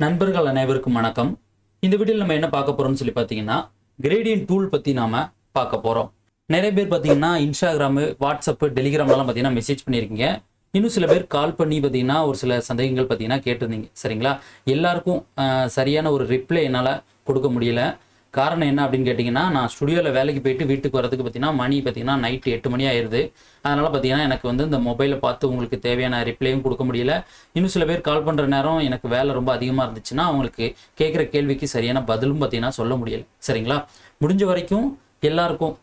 நண்பர்கள் அனைவருக்கும் வணக்கம். இந்த வீடியோவில் நம்ம என்ன பார்க்க போறோம்னு சொல்லி பார்த்தீங்கன்னா கிரேடியன் டூல் பற்றி நாம பார்க்க போகிறோம் நிறைய பேர் பார்த்தீங்கன்னா இன்ஸ்டாகிராமு வாட்ஸ்அப்பு டெலிகிராம்லாம் பார்த்தீங்கன்னா மெசேஜ் பண்ணியிருக்கீங்க. இன்னும் சில பேர் கால் பண்ணி பார்த்தீங்கன்னா ஒரு சில சந்தேகங்கள் பார்த்தீங்கன்னா கேட்டிருந்தீங்க. சரிங்களா? எல்லாருக்கும் சரியான ஒரு ரிப்ளை என்னால் கொடுக்க முடியல. காரணம் என்ன அப்படின்னு கேட்டிங்கன்னா நான் ஸ்டுடியோவில் வேலைக்கு போயிட்டு வீட்டுக்கு வரதுக்கு பார்த்தீங்கன்னா மணி பார்த்தீங்கன்னா நைட்டு எட்டு மணி ஆயிடுது அதனால் பார்த்தீங்கன்னா எனக்கு வந்து இந்த மொபைலை பார்த்து உங்களுக்கு தேவையான ரிப்ளையும் கொடுக்க முடியல. இன்னும் சில பேர் கால் பண்ணுற நேரம் எனக்கு வேலை ரொம்ப அதிகமாக இருந்துச்சுன்னா அவங்களுக்கு கேட்குற கேள்விக்கு சரியான பதிலும் பார்த்தீங்கன்னா சொல்ல முடியல. சரிங்களா? முடிஞ்ச வரைக்கும் எல்லாருக்கும்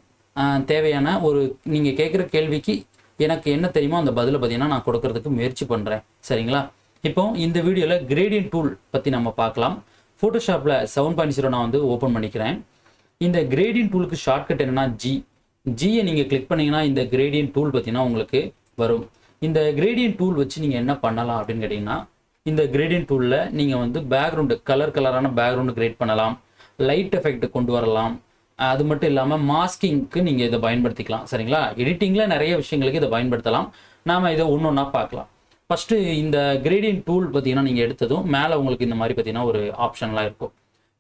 தேவையான ஒரு நீங்கள் கேட்குற கேள்விக்கு எனக்கு என்ன தெரியுமோ அந்த பதிலை பார்த்தீங்கன்னா நான் கொடுக்கறதுக்கு முயற்சி பண்ணுறேன் சரிங்களா? இப்போ இந்த வீடியோவில் கிரேடியன் டூல் பற்றி நம்ம பார்க்கலாம். ஃபோட்டோஷாப்பில் செவன் பாயிண்ட் ஜீரோ நான் வந்து ஓப்பன் பண்ணிக்கிறேன். இந்த கிரேடியன் டூலுக்கு ஷார்ட்கட் என்னன்னா ஜி ஜியை நீங்கள் கிளிக் பண்ணிங்கன்னா இந்த கிரேடியன் டூல் பார்த்தீங்கன்னா உங்களுக்கு வரும். இந்த கிரேடியன் டூல் வச்சு நீங்கள் என்ன பண்ணலாம் அப்படின்னு கேட்டிங்கன்னா இந்த கிரேடியன் டூலில் நீங்கள் வந்து பேக்ரவுண்டு கலர் கலரான பேக்ரவுண்டு கிரியேட் பண்ணலாம். லைட் எஃபெக்ட் கொண்டு வரலாம். அது மட்டும் இல்லாமல் மாஸ்கிங்க்கு நீங்கள் இதை பயன்படுத்திக்கலாம். சரிங்களா? எடிட்டிங்கில் நிறைய விஷயங்களுக்கு இதை பயன்படுத்தலாம். நாம் இதை ஒன்று ஒன்றா பார்க்கலாம். ஃபஸ்ட்டு இந்த கிரேடியன்ட் டூல் பார்த்தீங்கன்னா நீங்கள் எடுத்ததும் மேலே உங்களுக்கு இந்த மாதிரி பார்த்தீங்கன்னா ஒரு ஆப்ஷன்லாம் இருக்கும்.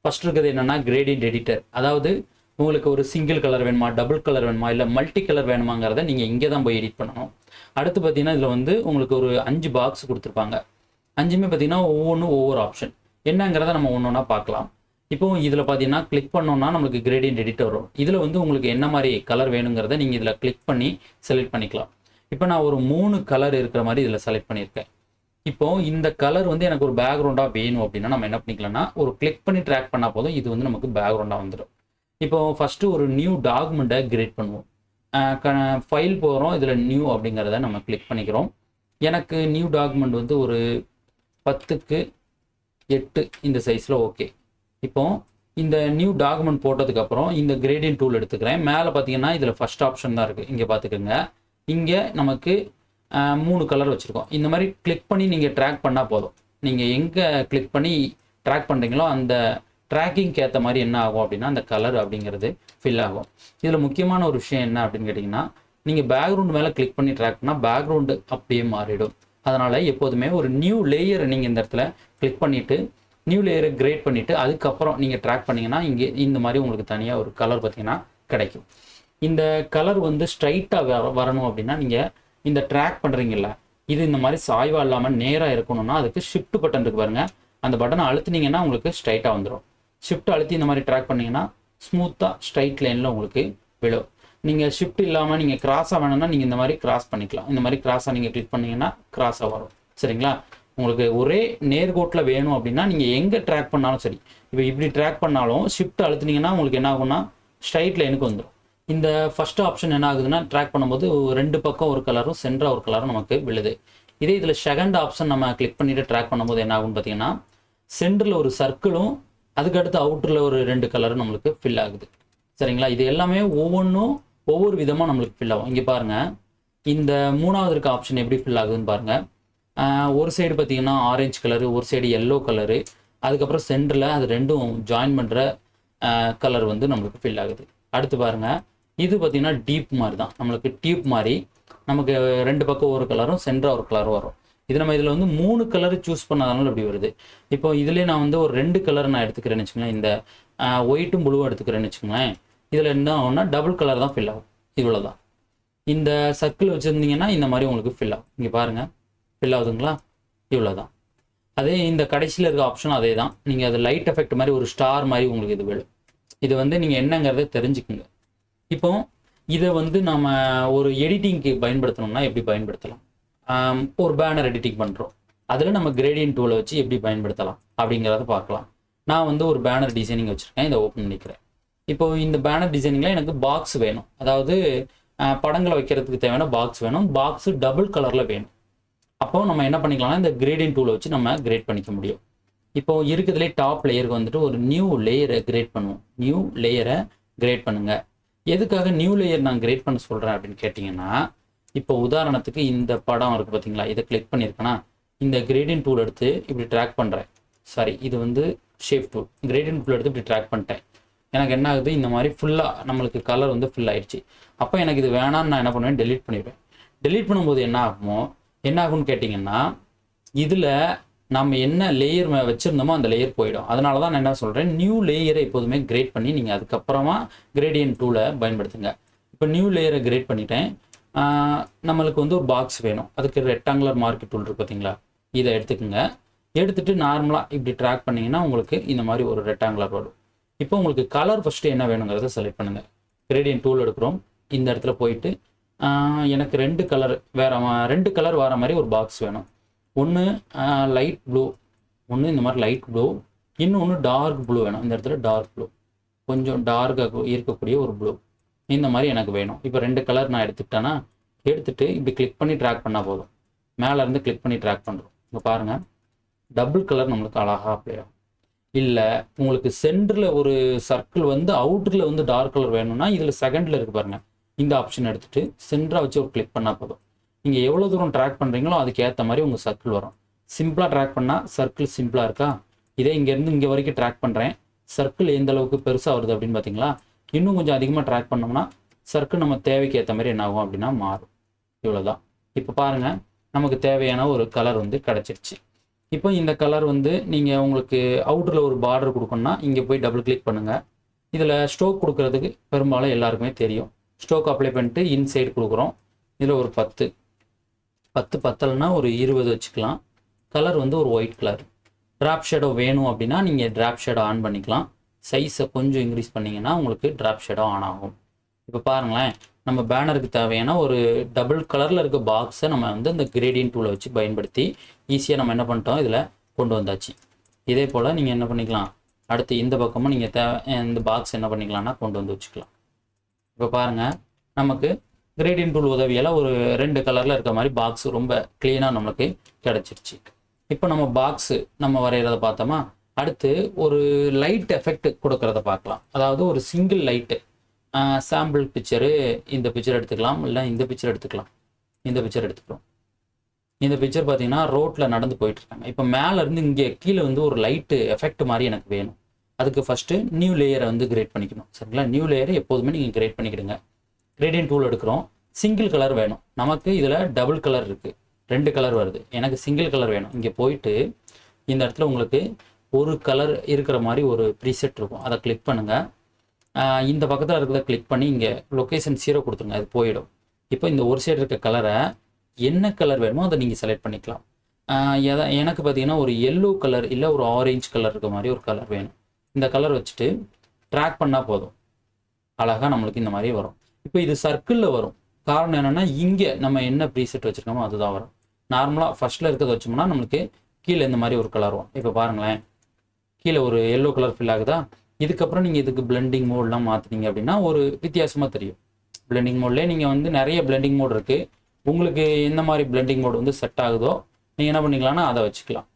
ஃபஸ்ட்டு இருக்கிறது என்னென்னா கிரேடியன்ட் எடிட்டர் அதாவது உங்களுக்கு ஒரு சிங்கிள் கலர் வேணுமா டபுள் கலர் வேணுமா இல்லை மல்டி கலர் வேணுமாங்கிறத நீங்கள் இங்கே தான் போய் எடிட் பண்ணணும். அடுத்து பார்த்தீங்கன்னா இதில் வந்து உங்களுக்கு ஒரு அஞ்சு பாக்ஸ் கொடுத்துருப்பாங்க. அஞ்சுமே பார்த்தீங்கன்னா ஒவ்வொன்றும் ஒவ்வொரு ஆப்ஷன் என்னங்கிறத நம்ம ஒன்று ஒன்றா பார்க்கலாம். இப்போ இதில் பார்த்தீங்கன்னா கிளிக் பண்ணோம்னா நம்மளுக்கு கிரேடியன்ட் எடிட்டர் வரும். இதில் வந்து உங்களுக்கு என்ன மாதிரி கலர் வேணுங்கிறத நீங்கள் இதில் கிளிக் பண்ணி செலக்ட் பண்ணிக்கலாம். இப்போ நான் ஒரு மூணு கலர் இருக்கிற மாதிரி இதில் செலக்ட் பண்ணியிருக்கேன். இப்போ இந்த கலர் வந்து எனக்கு ஒரு பேக்ரவுண்டாக வேணும் அப்படின்னா நம்ம என்ன பண்ணிக்கலாம்னா ஒரு கிளிக் பண்ணி ட்ராக் பண்ணால் போதும் இது வந்து நமக்கு பேக்ரவுண்டாக வந்துடும். இப்போ ஃபஸ்ட்டு ஒரு நியூ டாக்குமெண்ட்டை கிரியேட் பண்ணுவோம். ஃபைல் போகிறோம் இதில் நியூ அப்படிங்கிறத நம்ம கிளிக் பண்ணிக்கிறோம். எனக்கு நியூ டாக்குமெண்ட் வந்து ஒரு பத்துக்கு எட்டு இந்த சைஸில் ஓகே இப்போ இந்த நியூ டாக்குமெண்ட் போட்டதுக்கப்புறம் இந்த கிரேடியன் டூல் எடுத்துக்கிறேன். மேலே பார்த்தீங்கன்னா இதில் ஃபஸ்ட் ஆப்ஷன் தான் இருக்குது இங்கே பார்த்துக்கோங்க இங்கே நமக்கு மூணு கலர் வச்சுருக்கோம். இந்த மாதிரி கிளிக் பண்ணி நீங்கள் ட்ராக் பண்ணால் போதும். நீங்கள் எங்கே கிளிக் பண்ணி ட்ராக் பண்ணுறீங்களோ அந்த ட்ராக்கிங்க்கு ஏற்ற மாதிரி என்ன ஆகும் அப்படின்னா அந்த கலர் அப்படிங்கிறது ஃபில் ஆகும். இதில் முக்கியமான ஒரு விஷயம் என்ன அப்படின்னு கேட்டிங்கன்னா நீங்கள் பேக்ரவுண்ட் மேலே கிளிக் பண்ணி ட்ராக் பண்ணால் பேக்ரவுண்டு அப்படியே மாறிடும். அதனால் எப்போதுமே ஒரு நியூ லேயரை நீங்கள் இந்த இடத்துல கிளிக் பண்ணிவிட்டு நியூ லேயரை கிரேட் பண்ணிவிட்டு அதுக்கப்புறம் நீங்கள் ட்ராக் பண்ணிங்கன்னா இங்கே இந்த மாதிரி உங்களுக்கு தனியாக ஒரு கலர் பார்த்தீங்கன்னா கிடைக்கும். இந்த கலர் வந்து ஸ்ட்ரைட்டாக வர வரணும் அப்படின்னா நீங்கள் இந்த ட்ராக் பண்ணுறீங்கல்ல இது இந்த மாதிரி சாய்வாக இல்லாமல் நேராக இருக்கணும்னா அதுக்கு ஷிஃப்ட் பட்டன் இருக்கு பாருங்கள் அந்த பட்டனை அழுத்துனீங்கன்னா உங்களுக்கு ஸ்ட்ரைட்டாக வந்துடும் ஷிஃப்ட் அழுத்தி இந்த மாதிரி ட்ராக் பண்ணிங்கன்னா ஸ்மூத்தாக ஸ்ட்ரைட் லைனில் உங்களுக்கு விழும். நீங்கள் ஷிஃப்ட் இல்லாமல் நீங்கள் கிராஸாக வேணும்னா நீங்கள் இந்த மாதிரி கிராஸ் பண்ணிக்கலாம். இந்த மாதிரி கிராஸாக நீங்கள் கிளிக் பண்ணீங்கன்னா கிராஸாக வரும். சரிங்களா? உங்களுக்கு ஒரே நேர்கோட்டில் வேணும் அப்படின்னா நீங்கள் எங்கே ட்ராக் பண்ணாலும் சரி இப்போ இப்படி ட்ராக் பண்ணாலும் ஷிஃப்ட் அழுத்துனீங்கன்னா உங்களுக்கு என்ன ஆகும்னா ஸ்ட்ரைட் லைனுக்கு வந்துடும் இந்த ஃபஸ்ட் ஆப்ஷன் என்ன ஆகுதுன்னா ட்ராக் பண்ணும்போது ரெண்டு பக்கம் ஒரு கலரும் சென்டராக ஒரு கலரும் நமக்கு விழுது. இதே இதில் செகண்ட் ஆப்ஷன் நம்ம கிளிக் பண்ணிவிட்டு ட்ராக் பண்ணும்போது என்ன ஆகும்னு பார்த்தீங்கன்னா சென்டரில் ஒரு சர்க்கிளும் அதுக்கடுத்து அவுட்டரில் ஒரு ரெண்டு கலரும் நம்மளுக்கு ஃபில் ஆகுது. சரிங்களா? இது எல்லாமே ஒவ்வொன்றும் ஒவ்வொரு விதமாக நம்மளுக்கு ஃபில் ஆகும். இங்கே பாருங்கள் இந்த மூணாவது இருக்க ஆப்ஷன் எப்படி ஃபில் ஆகுதுன்னு பாருங்கள் ஒரு சைடு பார்த்தீங்கன்னா ஆரஞ்சு கலரு ஒரு சைடு எல்லோ கலரு அதுக்கப்புறம் சென்டரில் அது ரெண்டும் ஜாயின் பண்ணுற கலர் வந்து நம்மளுக்கு ஃபில் ஆகுது. அடுத்து பாருங்கள் இது பார்த்தீங்கன்னா டீப் மாதிரி தான் நம்மளுக்கு டியூப் மாதிரி நமக்கு ரெண்டு பக்கம் ஒரு கலரும் சென்டராக ஒரு கலரும் வரும். இது நம்ம இதில் வந்து மூணு கலர் சூஸ் பண்ணாதனால இப்படி வருது. இப்போ இதுலேயே நான் வந்து ஒரு ரெண்டு கலர் நான் எடுத்துக்கிறேன்னு வச்சுக்கோங்களேன். இந்த ஒயிட்டும் ப்ளூவும் எடுத்துக்கிறேன்னு வச்சுக்கோங்களேன். இதில் என்ன ஆகும்னா டபுள் கலர் தான் ஃபில் ஆகும். இவ்வளோ தான் இந்த சர்க்கிள் வச்சுருந்தீங்கன்னா இந்த மாதிரி உங்களுக்கு ஃபில் ஆகும். இங்கே பாருங்கள் ஃபில் ஆகுதுங்களா? இவ்வளோ தான் அதே இந்த கடைசியில் இருக்க ஆப்ஷன் அதே தான் நீங்கள் அது லைட் எஃபெக்ட் மாதிரி ஒரு ஸ்டார் மாதிரி உங்களுக்கு இது விழும். இது வந்து நீங்கள் என்னங்கிறத தெரிஞ்சுக்குங்க. இப்போ இதை வந்து நம்ம ஒரு எடிட்டிங்க்கு பயன்படுத்தணும்னா எப்படி பயன்படுத்தலாம்? ஒரு பேனர் எடிட்டிங் பண்ணுறோம் அதில் நம்ம கிரேடியன் டூலை வச்சு எப்படி பயன்படுத்தலாம்? அப்படிங்கிறத பார்க்கலாம். நான் வந்து ஒரு பேனர் டிசைனிங் வச்சுருக்கேன். இதை ஓப்பன் பண்ணிக்கிறேன். இப்போ இந்த பேனர் டிசைனிங்கில் எனக்கு பாக்ஸ் வேணும். அதாவது படங்களை வைக்கிறதுக்கு தேவையான பாக்ஸ் வேணும். பாக்ஸ் டபுள் கலரில் வேணும். அப்போ நம்ம என்ன பண்ணிக்கலாம்னா இந்த கிரேடியன் டூலை வச்சு நம்ம கிரேட் பண்ணிக்க முடியும். இப்போ இருக்கிறதுலே டாப் லேயருக்கு வந்துட்டு ஒரு நியூ லேயரை கிரேட் பண்ணுவோம். நியூ லேயரை கிரேட் பண்ணுங்கள் எதுக்காக நியூ லேயர் நான் கிரேட் பண்ண சொல்கிறேன் அப்படின்னு கேட்டிங்கன்னா இப்போ உதாரணத்துக்கு இந்த படம் இருக்குது பார்த்தீங்களா இதை கிளிக் பண்ணியிருக்கேன்னா இந்த கிரேடியன் டூல் எடுத்து இப்படி ட்ராக் பண்ணுறேன் சாரி இது வந்து ஷேப் டூல் கிரேடியன் டூல் எடுத்து இப்படி ட்ராக் பண்ணிட்டேன். எனக்கு என்ன ஆகுது? இந்த மாதிரி ஃபுல்லாக நம்மளுக்கு கலர் வந்து ஃபில் ஆயிடுச்சு அப்போ எனக்கு இது வேணாம்னு நான் என்ன பண்ணுவேன்? டெலீட் பண்ணிடுவேன். டெலீட் பண்ணும்போது என்ன ஆகுமோ என்ன ஆகும்னு கேட்டிங்கன்னா இதில் நம்ம என்ன லேயர் வச்சுருந்தோமோ அந்த லேயர் போயிடும். அதனால தான் நான் என்ன சொல்கிறேன் நியூ லேயரை எப்போதுமே கிரேட் பண்ணி நீங்கள் அதுக்கப்புறமா கிரேடியன் டூலை பயன்படுத்துங்க. இப்போ நியூ லேயரை கிரேட் பண்ணிட்டேன். நம்மளுக்கு வந்து ஒரு பாக்ஸ் வேணும். அதுக்கு ரெக்டாங்குலர் மார்க்கெட் டூல் இருக்கு பார்த்தீங்களா இதை எடுத்துக்கோங்க. எடுத்துட்டு நார்மலாக இப்படி ட்ராக் பண்ணிங்கன்னா உங்களுக்கு இந்த மாதிரி ஒரு ரெக்டாங்குலர் வரும். இப்போ உங்களுக்கு கலர் ஃபஸ்ட்டு என்ன வேணுங்கிறத செலக்ட் பண்ணுங்கள் கிரேடியன் டூல் எடுக்கிறோம். இந்த இடத்துல போயிட்டு எனக்கு ரெண்டு கலர் வேற ரெண்டு கலர் வர மாதிரி ஒரு பாக்ஸ் வேணும். ஒன்று லைட் ப்ளூ ஒன்று இந்த மாதிரி லைட் ப்ளூ இன்னொன்று டார்க் ப்ளூ வேணும். இந்த இடத்துல டார்க் ப்ளூ கொஞ்சம் டார்க்காக இருக்கக்கூடிய ஒரு ப்ளூ இந்த மாதிரி எனக்கு வேணும். இப்போ ரெண்டு கலர் நான் எடுத்துக்கிட்டேன்னா எடுத்துகிட்டு இப்படி கிளிக் பண்ணி ட்ராக் பண்ணால் போதும். மேலே இருந்து கிளிக் பண்ணி ட்ராக் பண்ணுறோம் இங்கே பாருங்கள் டபுள் கலர் நம்மளுக்கு அழகாக அப்ளை ஆகும். இல்லை உங்களுக்கு சென்டரில் ஒரு சர்க்கிள் வந்து அவுட்டரில் வந்து டார்க் கலர் வேணும்னா இதில் செகண்டில் இருக்கு பாருங்கள் இந்த ஆப்ஷன் எடுத்துகிட்டு சென்டராக வச்சு ஒரு கிளிக் பண்ணால் போதும். நீங்கள் எவ்வளோ தூரம் ட்ராக் பண்ணுறீங்களோ அதுக்கேற்ற மாதிரி உங்கள் சர்க்கிள் வரும். சிம்பிளாக ட்ராக் பண்ணால் சர்க்கிள் சிம்பிளாக இருக்கா? இதே இங்கேருந்து இங்கே வரைக்கும் ட்ராக் பண்ணுறேன் சர்க்கிள் எந்த அளவுக்கு பெருசாக வருது அப்படின்னு பார்த்தீங்களா இன்னும் கொஞ்சம் அதிகமாக ட்ராக் பண்ணோம்னா சர்க்கிள் நம்ம தேவைக்கு ஏற்ற மாதிரி என்ன ஆகும் அப்படின்னா மாறும். இவ்வளோதான் இப்போ பாருங்கள் நமக்கு தேவையான ஒரு கலர் வந்து கிடச்சிருச்சு. இப்போ இந்த கலர் வந்து நீங்கள் உங்களுக்கு அவுட்டரில் ஒரு பார்டர் கொடுக்கணும்னா இங்கே போய் டபுள் கிளிக் பண்ணுங்கள் இதில் ஸ்ட்ரோக் கொடுக்கறதுக்கு பெரும்பாலும் எல்லாருக்குமே தெரியும். ஸ்ட்ரோக் அப்ளை பண்ணிட்டு இன்சைடு கொடுக்குறோம். இதில் ஒரு பத்து. பத்து பத்தலைன்னா ஒரு இருபது வச்சுக்கலாம். கலர் வந்து ஒரு ஒயிட் கலர் ட்ராப் ஷேடோ வேணும் அப்படின்னா நீங்கள் ட்ராப் ஷேடோ ஆன் பண்ணிக்கலாம். சைஸை கொஞ்சம் இன்க்ரீஸ் பண்ணிங்கன்னா உங்களுக்கு ட்ராப் ஷேடோ ஆன் ஆகும். இப்போ பாருங்களேன் நம்ம பேனருக்கு தேவையான ஒரு டபுள் கலரில் இருக்க பாக்ஸை நம்ம வந்து இந்த கிரேடியன் டூலை வச்சு பயன்படுத்தி ஈஸியாக நம்ம என்ன பண்ணிட்டோம்? இதில் கொண்டு வந்தாச்சு. இதே போல் நீங்கள் என்ன பண்ணிக்கலாம்? அடுத்து இந்த பக்கமும் நீங்கள் தேவை இந்த பாக்ஸ் என்ன பண்ணிக்கலாம்னா கொண்டு வந்து வச்சுக்கலாம். இப்போ பாருங்கள் நமக்கு கிரேடியன் டூல் உதவியால் ஒரு ரெண்டு கலரில் இருக்க மாதிரி பாக்ஸ் ரொம்ப க்ளீனாக நம்மளுக்கு கிடச்சிருச்சு. இப்போ நம்ம பாக்ஸு நம்ம வரைகிறத பார்த்தோமா? அடுத்து ஒரு லைட் எஃபெக்ட் கொடுக்கறத பார்க்கலாம். அதாவது ஒரு சிங்கிள் லைட்டு சாம்பிள் பிக்சரு இந்த பிக்சர் எடுத்துக்கலாம். இல்லை இந்த பிக்சர் எடுத்துக்கலாம். இந்த பிக்சர் எடுத்துக்கிறோம். இந்த பிக்சர் பார்த்தீங்கன்னா ரோட்டில் நடந்து போயிட்டுருக்காங்க இப்போ மேலேருந்து இங்கே கீழே வந்து ஒரு லைட்டு எஃபெக்ட் மாதிரி எனக்கு வேணும். அதுக்கு ஃபஸ்ட்டு நியூ லேயரை வந்து கிரேட் பண்ணிக்கணும். சரிங்களா? நியூ லேயரை எப்போதுமே நீங்கள் கிரேட் பண்ணிக்கிடுங்க. கிரேடியன் டூல் எடுக்கிறோம். சிங்கிள் கலர் வேணும். நமக்கு இதில் டபுள் கலர் இருக்குது ரெண்டு கலர் வருது. எனக்கு சிங்கிள் கலர் வேணும். இங்கே போயிட்டு இந்த இடத்துல உங்களுக்கு ஒரு கலர் இருக்கிற மாதிரி ஒரு ப்ரீசெட் இருக்கும். அதை கிளிக் பண்ணுங்கள் இந்த பக்கத்தில் இருக்கிறத கிளிக் பண்ணி இங்கே லொக்கேஷன் ஜீரோ கொடுத்துருங்க. அது போயிடும். இப்போ இந்த ஒரு சைடு இருக்க கலரை என்ன கலர் வேணுமோ அதை நீங்கள் செலக்ட் பண்ணிக்கலாம். எதா எனக்கு பார்த்தீங்கன்னா ஒரு எல்லோ கலர் இல்லை ஒரு ஆரஞ்சு கலர் இருக்க மாதிரி ஒரு கலர் வேணும். இந்த கலர் வச்சுட்டு ட்ராக் பண்ணால் போதும். அழகாக நம்மளுக்கு இந்த மாதிரி வரும். இப்போ இது சர்க்கிளில் வரும். காரணம் என்னென்னா இங்கே நம்ம என்ன ப்ரீசெட் வச்சுருக்கோமோ அதுதான் வரும். நார்மலாக ஃபர்ஸ்ட்டில் இருக்கிறத வச்சோம்னா நம்மளுக்கு கீழே இந்த மாதிரி ஒரு கலர் வரும். இப்போ பாருங்களேன். கீழே ஒரு எல்லோ கலர் ஃபில் ஆகுதா? இதுக்கப்புறம் நீங்கள் இதுக்கு பிளெண்டிங் மோட்லாம் மாற்றினீங்க அப்படின்னா ஒரு வித்தியாசமாக தெரியும். பிளெண்டிங் மோட்லேயே நீங்கள் வந்து நிறைய பிளெண்டிங் மோட் இருக்குது உங்களுக்கு எந்த மாதிரி பிளெண்டிங் மோட் வந்து செட் ஆகுதோ நீங்கள் என்ன பண்ணிக்கலாம்னா அதை வச்சுக்கலாம்.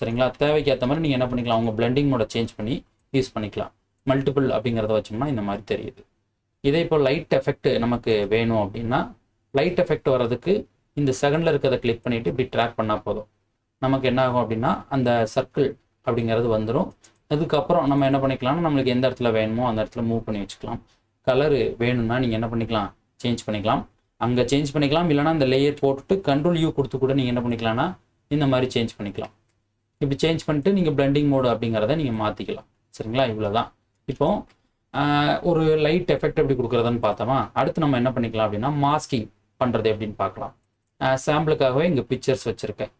சரிங்களா? தேவைக்கு ஏற்ற மாதிரி நீங்கள் என்ன பண்ணிக்கலாம்? உங்கள் பிளெண்டிங் மோடை சேஞ்ச் பண்ணி யூஸ் பண்ணிக்கலாம். மல்டிபிள் அப்படிங்கிறத வச்சோம்னா இந்த மாதிரி தெரியுது. இதே இப்போ லைட் எஃபெக்ட் நமக்கு வேணும் அப்படின்னா லைட் எஃபெக்ட் வர்றதுக்கு இந்த செகண்டில் இருக்கிறத கிளிக் பண்ணிவிட்டு இப்படி ட்ராக் பண்ணால் போதும். நமக்கு என்ன ஆகும் அப்படின்னா அந்த சர்க்கிள் அப்படிங்கிறது வந்துடும் அதுக்கப்புறம் நம்ம என்ன பண்ணிக்கலாம்னா நம்மளுக்கு எந்த இடத்துல வேணுமோ அந்த இடத்துல மூவ் பண்ணி வச்சுக்கலாம். கலரு வேணும்னா நீங்கள் என்ன பண்ணிக்கலாம்? சேஞ்ச் பண்ணிக்கலாம். அங்கே சேஞ்ச் பண்ணிக்கலாம். இல்லைனா அந்த லேயர் போட்டுட்டு கண்ட்ரோல் யூ கொடுத்து கூட நீங்கள் என்ன பண்ணிக்கலாம்னா இந்த மாதிரி சேஞ்ச் பண்ணிக்கலாம். இப்படி சேஞ்ச் பண்ணிட்டு நீங்கள் பிளெண்டிங் மோடு அப்படிங்கிறத நீங்கள் மாற்றிக்கலாம் சரிங்களா? இவ்வளோ தான் இப்போது ஒரு லைட் எஃபெக்ட் எப்படி கொடுக்குறதுன்னு பார்த்தோமா? அடுத்து நம்ம என்ன பண்ணிக்கலாம் அப்படின்னா மாஸ்கிங் பண்ணுறது எப்படின்னு பார்க்கலாம். சாம்பிளுக்காகவே இங்கே பிக்சர்ஸ் வச்சுருக்கேன்.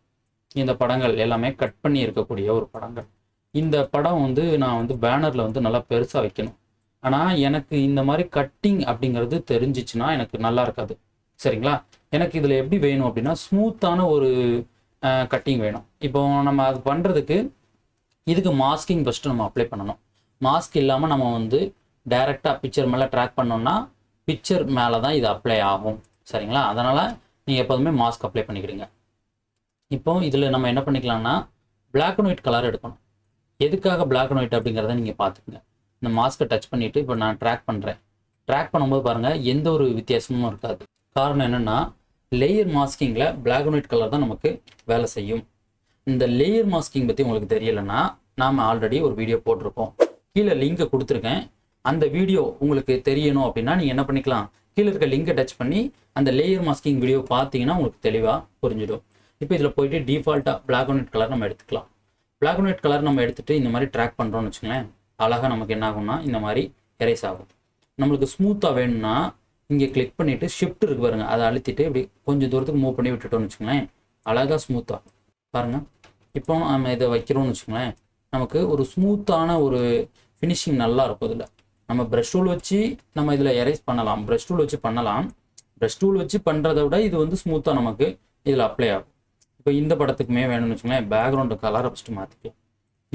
இந்த படங்கள் எல்லாமே கட் பண்ணி இருக்கக்கூடிய ஒரு படங்கள். இந்த படம் வந்து நான் வந்து பேனரில் வந்து நல்லா பெருசாக வைக்கணும். ஆனால் எனக்கு இந்த மாதிரி கட்டிங் அப்படிங்கிறது தெரிஞ்சிச்சுன்னா எனக்கு நல்லா இருக்காது. சரிங்களா? எனக்கு இதில் எப்படி வேணும் அப்படின்னா ஸ்மூத்தான ஒரு கட்டிங் வேணும். இப்போ நம்ம அது பண்ணுறதுக்கு இதுக்கு மாஸ்கிங் ஃபஸ்ட்டு நம்ம அப்ளை பண்ணணும். மாஸ்க் இல்லாமல் நம்ம வந்து டைரெக்டாக பிக்சர் மேலே ட்ராக் பண்ணோம்னா பிக்சர் மேலே தான் இது அப்ளை ஆகும். சரிங்களா? அதனால் நீங்கள் எப்போதுமே மாஸ்க் அப்ளை பண்ணிக்கிடுங்க. இப்போ இதில் நம்ம என்ன பண்ணிக்கலாம்னா பிளாக் அண்ட் ஒயிட் கலர் எடுக்கணும். எதுக்காக பிளாக் அண்ட் ஒயிட் அப்படிங்கிறத நீங்கள் பார்த்துக்குங்க. இந்த மாஸ்க்கை டச் பண்ணிவிட்டு இப்போ நான் ட்ராக் பண்ணுறேன் ட்ராக் பண்ணும்போது பாருங்கள் எந்த ஒரு வித்தியாசமும் இருக்காது. காரணம் என்னென்னா லேயர் மாஸ்கிங்கில் பிளாக் அண்ட் ஒயிட் கலர் தான் நமக்கு வேலை செய்யும். இந்த லேயர் மாஸ்கிங் பற்றி உங்களுக்கு தெரியலைன்னா நாம் ஆல்ரெடி ஒரு வீடியோ போட்டிருக்கோம். கீழே லிங்கை கொடுத்துருக்கேன். அந்த வீடியோ உங்களுக்கு தெரியணும் அப்படின்னா நீங்கள் என்ன பண்ணிக்கலாம்? கீழே இருக்க லிங்கை டச் பண்ணி அந்த லேயர் மாஸ்கிங் வீடியோ பார்த்தீங்கன்னா உங்களுக்கு தெளிவாக புரிஞ்சிடும். இப்போ இதில் போயிட்டு டிஃபால்ட்டாக பிளாக் அண்ட் ஒயிட் கலர் நம்ம எடுத்துக்கலாம். பிளாக் அண்ட் ஒயிட் கலர் நம்ம எடுத்துகிட்டு இந்த மாதிரி ட்ராக் பண்ணுறோம்னு வச்சுங்களேன் அழகாக நமக்கு என்ன ஆகும்னா இந்த மாதிரி எரேஸ் ஆகும். நம்மளுக்கு ஸ்மூத்தாக வேணும்னா இங்கே கிளிக் பண்ணிவிட்டு ஷிஃப்ட் இருக்கு பாருங்க அதை அழுத்திட்டு இப்படி கொஞ்சம் தூரத்துக்கு மூவ் பண்ணி விட்டுட்டோம்னு வச்சுங்களேன் அழகாக ஸ்மூத்தாக பாருங்கள் இப்போ நம்ம இதை வைக்கிறோம்னு வச்சுங்களேன் நமக்கு ஒரு ஸ்மூத்தான ஒரு ஃபினிஷிங் நல்லா இருக்கும் இதில். நம்ம ப்ரஷ் டூல் வச்சு நம்ம இதில் எரேஸ் பண்ணலாம். ப்ரஷ் டூல் வச்சு பண்ணலாம். ப்ரஷ் டூல் வச்சு பண்ணுறதை விட இது வந்து ஸ்மூத்தாக நமக்கு இதில் அப்ளை ஆகும். இப்போ இந்த படத்துக்குமே வேணும்னு வச்சுங்களேன் பேக்ரவுண்டு கலரை ஃபஸ்ட்டு மாற்றிக்கலாம்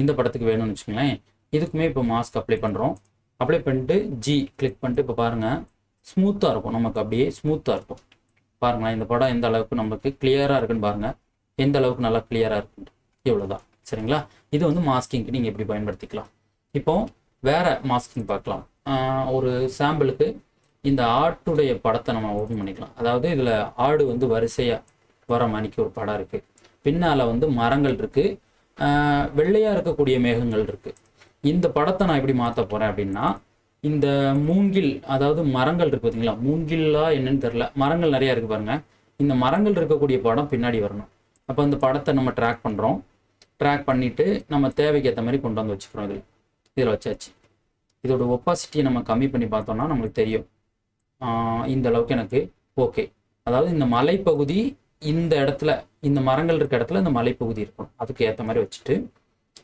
இந்த படத்துக்கு வேணும்னு வச்சுங்களேன் இதுக்குமே இப்போ மாஸ்க் அப்ளை பண்ணுறோம் அப்ளை பண்ணிட்டு ஜி கிளிக் பண்ணிட்டு இப்போ பாருங்கள் ஸ்மூத்தாக இருக்கும். நமக்கு அப்படியே ஸ்மூத்தாக இருக்கும். பாருங்களேன் இந்த படம் எந்த அளவுக்கு நமக்கு கிளியராக இருக்குன்னு பாருங்கள் எந்த அளவுக்கு நல்லா கிளியராக இருக்குன்ட்டு இவ்வளோதான் சரிங்களா? இது வந்து மாஸ்கிங்க்கு நீங்கள் எப்படி பயன்படுத்திக்கலாம். இப்போது வேறு மாஸ்கிங் பார்க்கலாம். ஒரு சாம்பிளுக்கு இந்த ஆட்டுடைய படத்தை நம்ம ஓப்பன் பண்ணிக்கலாம். அதாவது இதில் ஆடு வந்து வரிசையாக வர மணிக்கு ஒரு படம் இருக்குது பின்னால் வந்து மரங்கள் இருக்குது வெள்ளையாக இருக்கக்கூடிய மேகங்கள் இருக்குது இந்த படத்தை நான் எப்படி மாற்ற போகிறேன் அப்படின்னா இந்த மூங்கில் அதாவது மரங்கள் இருக்கு பார்த்தீங்களா மூங்கிலா என்னன்னு தெரில மரங்கள் நிறையா இருக்குது பாருங்கள் இந்த மரங்கள் இருக்கக்கூடிய படம் பின்னாடி வரணும். அப்போ அந்த படத்தை நம்ம ட்ராக் பண்ணுறோம் ட்ராக் பண்ணிவிட்டு நம்ம தேவைக்கு ஏற்ற மாதிரி கொண்டு வந்து வச்சுக்கிறோம் இதில். இதில் வச்சாச்சு. இதோட ஒப்பாசிட்டியை நம்ம கம்மி பண்ணி பார்த்தோம்னா நம்மளுக்கு தெரியும். இந்த அளவுக்கு எனக்கு ஓகே அதாவது இந்த மலைப்பகுதி இந்த இடத்துல இந்த மரங்கள் இருக்க இடத்துல இந்த மலைப்பகுதி இருக்கும் அதுக்கு ஏற்ற மாதிரி வச்சுட்டு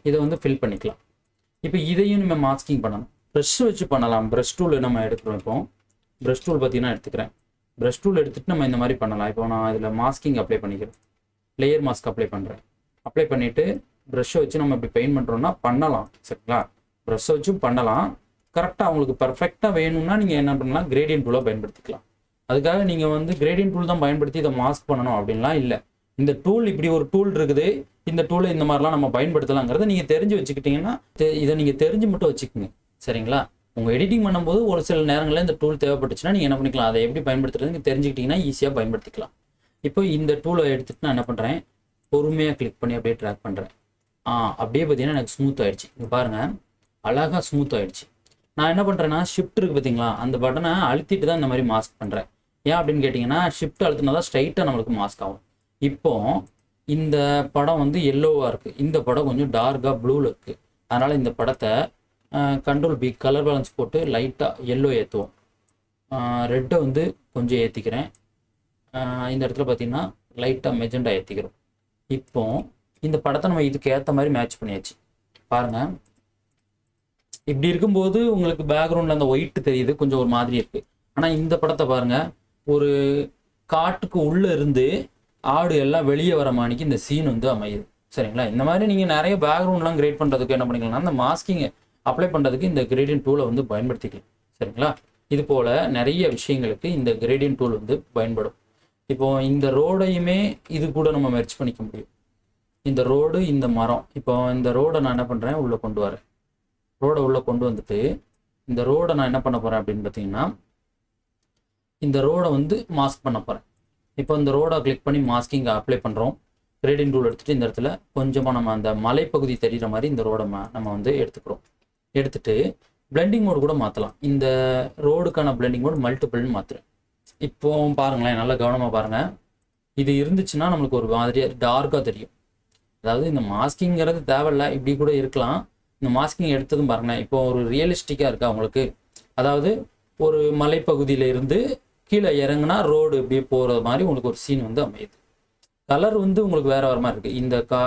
இதை வந்து ஃபில் பண்ணிக்கலாம். இப்போ இதையும் நம்ம மாஸ்கிங் பண்ணணும். ப்ரெஷ் வச்சு பண்ணலாம். ப்ரஷ் டூல் நம்ம எடுத்துக்கிறோம் இப்போ. ப்ரெஷ் டூல் பார்த்தீங்கன்னா எடுத்துக்கிறேன். ப்ரெஷ் டூல் எடுத்துகிட்டு நம்ம இந்த மாதிரி பண்ணலாம். இப்போ நான் இதில் மாஸ்கிங் அப்ளை பண்ணிக்கிறேன். லேயர் மாஸ்க் அப்ளை பண்ணுறேன் அப்ளை பண்ணிவிட்டு ப்ரஷ்ஷை வச்சு நம்ம இப்படி பெயிண்ட் பண்ணுறோம்னா பண்ணலாம். சரிங்களா? ப்ரஷ்ஷை வச்சும் பண்ணலாம். கரெக்டாக அவங்களுக்கு பர்ஃபெக்டாக வேணும்னா நீங்கள் என்ன பண்ணலாம்? கிரேடியன் டூலை பயன்படுத்திக்கலாம். அதுக்காக நீங்கள் வந்து கிரேடியன் டூல் தான் பயன்படுத்தி இதை மாஸ்க் பண்ணணும் அப்படின்லாம் இல்லை. இந்த டூல் இப்படி ஒரு டூல் இருக்குது. இந்த டூலை இந்த மாதிரிலாம் நம்ம பயன்படுத்தலாங்கிறத நீங்கள் தெரிஞ்சு வச்சுக்கிட்டீங்கன்னா தெ- இதை நீங்கள் தெரிஞ்சு மட்டும் வச்சுக்கோங்க. சரிங்களா? உங்கள் எடிட்டிங் பண்ணும்போது ஒரு சில நேரங்களில் இந்த டூல் தேவைப்பட்டுச்சுன்னா நீங்கள் என்ன பண்ணிக்கலாம்? அதை எப்படி பயன்படுத்துறதுன்னு தெரிஞ்சுக்கிட்டீங்கன்னா ஈஸியாக பயன்படுத்திக்கலாம். இப்போ இந்த டூலை எடுத்துகிட்டு நான் என்ன பண்ணுறேன் பொறுமையாக கிளிக் பண்ணி அப்படியே ட்ராக் பண்ணுறேன் ஆ அப்படியே பார்த்தீங்கன்னா எனக்கு ஸ்மூத் ஆகிடுச்சு இங்கே பாருங்கள் அழகாக ஸ்மூத் ஆயிடுச்சு. நான் என்ன பண்ணுறேன்னா ஷிஃப்ட் இருக்குது பார்த்தீங்களா அந்த பட்டனை அழுத்திட்டு தான் இந்த மாதிரி மாஸ்க் பண்ணுறேன் ஏன் அப்படின்னு கேட்டிங்கன்னா ஷிஃப்ட் அழுத்தினா தான் ஸ்ட்ரைட்டாக நம்மளுக்கு மாஸ்க் ஆகும். இப்போ இந்த படம் வந்து எல்லோவாக இருக்குது இந்த படம் கொஞ்சம் டார்க்காக ப்ளூவில் இருக்குது அதனால் இந்த படத்தை கண்ட்ரோல் பி கலர் பேலன்ஸ் போட்டு லைட்டாக எல்லோ ஏற்றுவோம் ரெட்டை வந்து கொஞ்சம் ஏற்றிக்கிறேன் இந்த இடத்துல பார்த்தீங்கன்னா லைட்டாக மெஜெண்டா ஏற்றிக்கிறோம் இப்போ இந்த படத்தை நம்ம இதுக்கு ஏற்ற மாதிரி மேட்ச் பண்ணியாச்சு. பாருங்கள் இப்படி இருக்கும்போது உங்களுக்கு பேக்ரவுண்டில் அந்த ஒயிட் தெரியுது கொஞ்சம் ஒரு மாதிரி இருக்குது ஆனால் இந்த படத்தை பாருங்க. ஒரு காட்டுக்கு உள்ளே இருந்து ஆடு எல்லாம் வெளியே வர மாணிக்கு இந்த சீன் வந்து அமையுது. சரிங்களா? இந்த மாதிரி நீங்கள் நிறைய பேக்ரவுண்ட்லாம் கிரியேட் பண்ணுறதுக்கு என்ன பண்ணிக்கலாம்னா அந்த மாஸ்கிங் அப்ளை பண்ணுறதுக்கு இந்த கிரேடியன் டூலை வந்து பயன்படுத்திக்கலாம். சரிங்களா? இது போல் நிறைய விஷயங்களுக்கு இந்த கிரேடியன் டூல் வந்து பயன்படும். இப்போ இந்த ரோடையுமே இது கூட நம்ம மெர்ச் பண்ணிக்க முடியும். இந்த ரோடு இந்த மரம். இப்போ இந்த ரோடை நான் என்ன பண்ணுறேன் உள்ளே கொண்டு வரேன். ரோடை உள்ளே கொண்டு வந்துட்டு இந்த ரோடை நான் என்ன பண்ண போகிறேன் அப்படின்னு பார்த்தீங்கன்னா இந்த ரோடை வந்து மாஸ்க் பண்ண போகிறேன் இப்போ இந்த ரோடை கிளிக் பண்ணி மாஸ்கிங் அப்ளை பண்ணுறோம் கிரேடின் ரூல் எடுத்துட்டு இந்த இடத்துல கொஞ்சமாக நம்ம அந்த மலைப்பகுதி தெரிகிற மாதிரி இந்த ரோடை நம்ம வந்து எடுத்துக்கிறோம். எடுத்துட்டு பிளெண்டிங் மோடு கூட மாற்றலாம் இந்த ரோடுக்கான பிளெண்டிங் மோடு மல்டிபிள்னு மாற்றுறேன் இப்போ பாருங்களேன் நல்லா கவனமாக பாருங்கள் இது இருந்துச்சுன்னா நம்மளுக்கு ஒரு மாதிரியாக டார்க்காக தெரியும். அதாவது இந்த மாஸ்கிங்கிறது தேவையில்ல இப்படி கூட இருக்கலாம். இந்த மாஸ்கிங் எடுத்ததும் பாருங்களேன். இப்போ ஒரு ரியலிஸ்டிக்காக இருக்கா உங்களுக்கு? அதாவது ஒரு மலைப்பகுதியில் இருந்து கீழே இறங்குனா ரோடு இப்படியே போகிறது மாதிரி உங்களுக்கு ஒரு சீன் வந்து அமையுது. கலர் வந்து உங்களுக்கு வேறு வர மாதிரி இருக்குது இந்த கா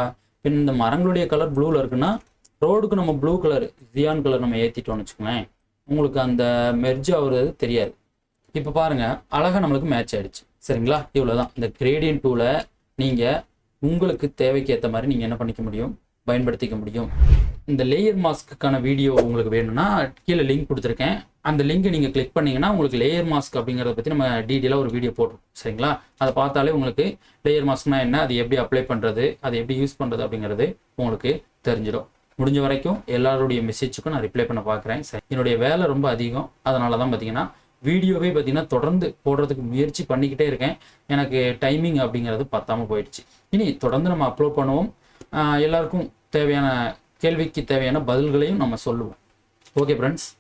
பின் இந்த மரங்களுடைய கலர் ப்ளூவில் இருக்குன்னா ரோடுக்கு நம்ம ப்ளூ கலர் ஜியான் கலர் நம்ம ஏற்றிட்டோம்னு வச்சுக்கோங்களேன். உங்களுக்கு அந்த மெர்ஜ் ஆகுறது தெரியாது. இப்போ பாருங்கள் அழகாக நம்மளுக்கு மேட்ச் ஆகிடுச்சு சரிங்களா? இவ்வளோ தான் இந்த கிரேடியன் டூவில் நீங்கள் உங்களுக்கு தேவைக்கு ஏற்ற மாதிரி நீங்கள் என்ன பண்ணிக்க முடியும்? பயன்படுத்திக்க முடியும். இந்த லேயர் மாஸ்க்குக்கான வீடியோ உங்களுக்கு வேணும்னா கீழே லிங்க் கொடுத்துருக்கேன். அந்த லிங்கை நீங்கள் கிளிக் பண்ணீங்கன்னா உங்களுக்கு லேயர் மாஸ்க் அப்படிங்கிறத பற்றி நம்ம டீட்டெயிலாக ஒரு வீடியோ போட்டுருக்கோம். சரிங்களா? அதை பார்த்தாலே உங்களுக்கு லேயர் மாஸ்க்னா என்ன அது எப்படி அப்ளை பண்ணுறது அதை எப்படி யூஸ் பண்ணுறது அப்படிங்கிறது உங்களுக்கு தெரிஞ்சிடும். முடிஞ்ச வரைக்கும் எல்லாருடைய மெசேஜுக்கும் நான் ரிப்ளை பண்ண பார்க்குறேன் சரி. என்னுடைய வேலை ரொம்ப அதிகம். அதனால தான் பார்த்தீங்கன்னா வீடியோவே பார்த்தீங்கன்னா தொடர்ந்து போடுறதுக்கு முயற்சி பண்ணிக்கிட்டே இருக்கேன். எனக்கு டைமிங் அப்படிங்கிறது பத்தாமல் போயிடுச்சு. இனி தொடர்ந்து நம்ம அப்லோட் பண்ணுவோம். எல்லாருக்கும் தேவையான கேள்விக்கு தேவையான பதில்களையும் நம்ம சொல்லுவோம். Okay friends